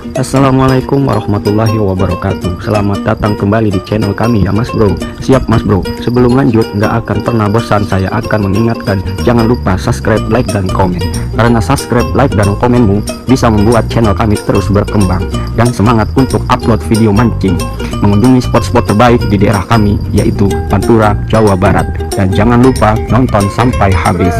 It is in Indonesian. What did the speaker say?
Assalamualaikum warahmatullahi wabarakatuh. Selamat datang kembali di channel kami ya mas bro. Siap mas bro. Sebelum lanjut nggak akan pernah bosan Saya akan mengingatkan Jangan lupa subscribe, like, dan komen. Karena subscribe, like, dan komenmu Bisa membuat channel kami terus berkembang. Dan semangat untuk upload video mancing. Mengunjungi spot-spot terbaik di daerah kami Yaitu Pantura, Jawa Barat. Dan jangan lupa nonton sampai habis.